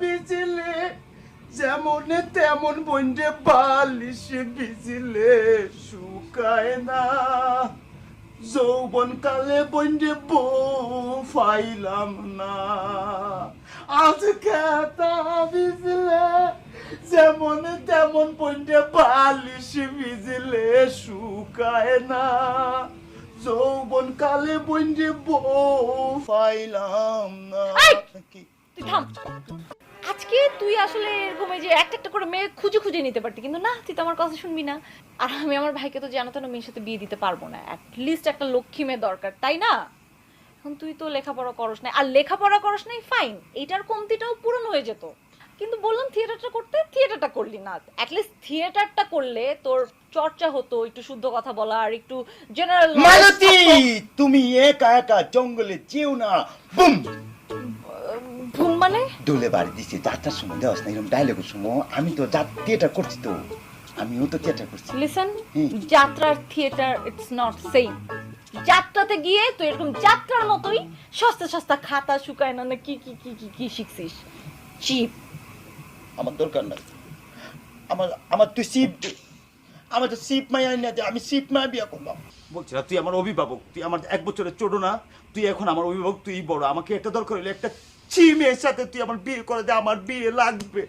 বিজিলে যেমন তেমন বন্ধে বালিশ বিজিলে শুকায় না। যৌবন কালে বন্ধে বউ ফাইলাম না। আজকে তা বিজিলে যেমন তেমন বন্ধে বালিশ বিজিলে শুকায় না। যৌবন কালে বন্ধে বউ ফাইলাম না। থাম আজকে তুই আসলে এরকম যে একটা একটা করে মেয়ে খুঁজে খুঁজে নিতে পারতি কিন্তু না তুই তো আমার কথা শুনবি না। আর আমি আমার ভাইকে তো মেয়ের সাথে বিয়ে দিতে পারব না। লিস্ট একটা লক্ষ্মী মেয়ে দরকার তাই না? এখন তুই তো লেখাপড়া করস না আর লেখাপড়া করস নাই ফাইন এটার কমতিটাও পূরণ হয়ে যেত। কিন্তু বললাম থিয়েটারটা করতে থিয়েটারটা করলি না। অ্যাটলিস্ট থিয়েটারটা করলে তোর চর্চা হতো একটু শুদ্ধ কথা বলা আর একটু জেনারেল মালতী তুমি একা একা জঙ্গলে যেও না। বুম! দোলে বাড়ি দিছি যাত্রার সময় দেওয়াস না এরকম ডায়লগের সময়। আমি তো থিয়েটার করছি তো আমিও তো থিয়েটার করছি। লিসন। যাত্রার থিয়েটার ইটস নট সেম যাত্রাতে গিয়ে তুই এরকম যাত্রার মতোই সস্তা সস্তা খাতা শুকায় না না কি কি কি কি কি শিখছিস? চিপ আমার দরকার নাই। আমার আমার তুই দে আমার তো সিপ মাই না দে আমি সিপ মাই বিয়া করলাম বলছি না, তুই আমার অভিভাবক তুই আমার এক বছরের ছোট না তুই এখন আমার অভিভাবক তুই বড়। আমাকে একটা দরকার হলে একটা চিমের সাথে তুই আমার বিয়ে করে দে আমার বিয়ে লাগবে।